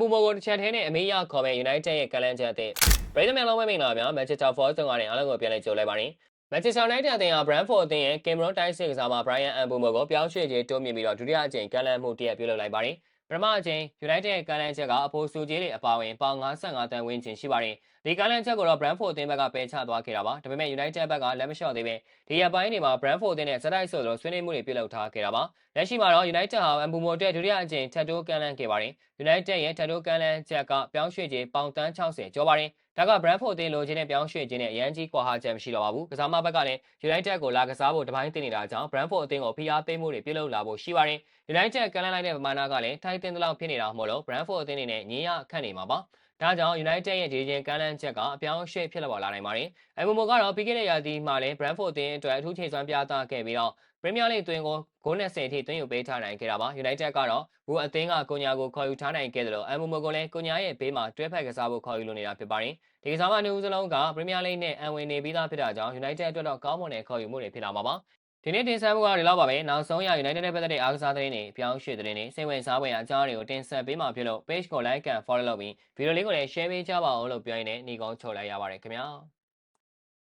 ဘူမိုကိုတစ်ချက်ထဲနဲ့အမေးရခေါ်မဲ့ United ရဲ့ကလန်ချက်အသစ်ပရိသတ်များလုံးဝမင်္ဂလာပါဗျာ Manchester Force ကနေအားလုံးကိုပြန်လည်ကြိုလိုက်ပါရင် Manchester United အသင်းဟာ Brentford အသင်းရဲ့ Cameron တိုက်စစ်ကစားမှာ Brian Mbeumo ကိုပြောင်းရွှေ့ခြင်းတိုးမြင့်ပြီးတော့ဒုတိယအကြိမ်ကလန်မှုတရက်ပြုလုပ်လိုက်ပါတယ် ပထမအကြိမ် United ရဲ့ကလန်ချက်ကအဖိုးစုကြီးတွေအပါအဝင်ပေါင်55တန်းဝန်းကျင်ရှိပါတယ်ဒီကလန်ချက်ကိုတော့ Brentford အသင်းဘက်ကပယ်ချသွားခဲ့တာပါဒါပေမဲ့ United ဘက်ကလက်မလျှော့သေးပဲဒီရက်ပိုင်းတွေမှာ Brentford အသင်းနဲ့ဇက်တိုက်ဆိုလိုဆွေးနွေးမှုတွေပြုလုပ်ထားခဲ့တာပါလက်ရှိမှာတော့ United ဟာ Mbeumo အတွက်ဒုတိယအကြိမ်ထပ်တိုးကလန်ခဲ့ပါတယ် United ရဲ့ထပ်တိုးကလန်ချက်ကပြောင်းရွှေ့ခြင်းပေါင်တန်း60ကျော်ပါတယ် ဒါက Brentford အသင်းလိုချင်တဲ့ပြောင်းရွှေ့ခြင်းနဲ့အရန်ကြီးကွာဟချက်မရှိတော့ပါဘူးကစားမဘက်ကလည်း United ကိုလာကစားဖို့တပိုင်းတင်နေတာကြောင့် Brentford အသင်းကိုဖိအားပေးမှုတွေပြုလုပ်လာဖို့ရှိပါတယ် United ကလန်လိုက်တဲ့ပမာဏကလည်းထိုက်တင်သလောက်ဖြစ်နေတာမို့လို့ Brentford အသင်းအနေနဲ့ညင်ရခန့်နေမှာပါ ဒါကြောင့် United ရဲ့ဒီချင်းကလန်ချက်ကအပြောင်းအရွှေ့ဖြစ်လာပါလာနိုင်ပါတယ်။ MMO ကတော့ပြီးခဲ့တဲ့ရာသီမှာလည်း Brentford အသင်းအတွက်အထူးချိန်စွမ်းပြသခဲ့ပြီးတော့ Premier League တွင်ကိုဂိုး20အထိတွင်ယူပေးထားနိုင်ခဲ့တာပါ United ကတော့ဘူအသင်းကကိုညာကိုခေါ်ယူထားနိုင်ခဲ့တယ်လို့ MMO ကိုလည်းကိုညာရဲ့ဘေးမှာတွဲဖက်ကစားဖို့ခေါ်ယူလိုနေတာဖြစ်ပါတယ်။ဒီကစားမနှစ်ဦးစလုံးက Premier League နဲ့အံဝင်နေပြီးသားဖြစ်တာကြောင့် United အတွက်တော့ကောင်းမွန်တဲ့ခေါ်ယူမှုတွေဖြစ်လာမှာပါ။ ဒီနေ့တင်ဆက်မှုကဒီလောက်ပါပဲနောက်ဆုံးရ United နဲ့ပတ်သက်တဲ့အားကစားသတင်းတွေအပြောင်းရွှေ့သတင်းတွေစိတ်ဝင်စားဖွယ်အကြောင်းတွေကိုတင်ဆက်ပေးမှာဖြစ်လို့ page ကို like and follow လုပ်ပြီးဗီဒီယိုလေးကိုလည်း share ပေးကြပါဦးလို့ပြောရင်းနဲ့ညီကုန်းချုပ်လိုက်ရပါတယ်ခင်ဗျာ။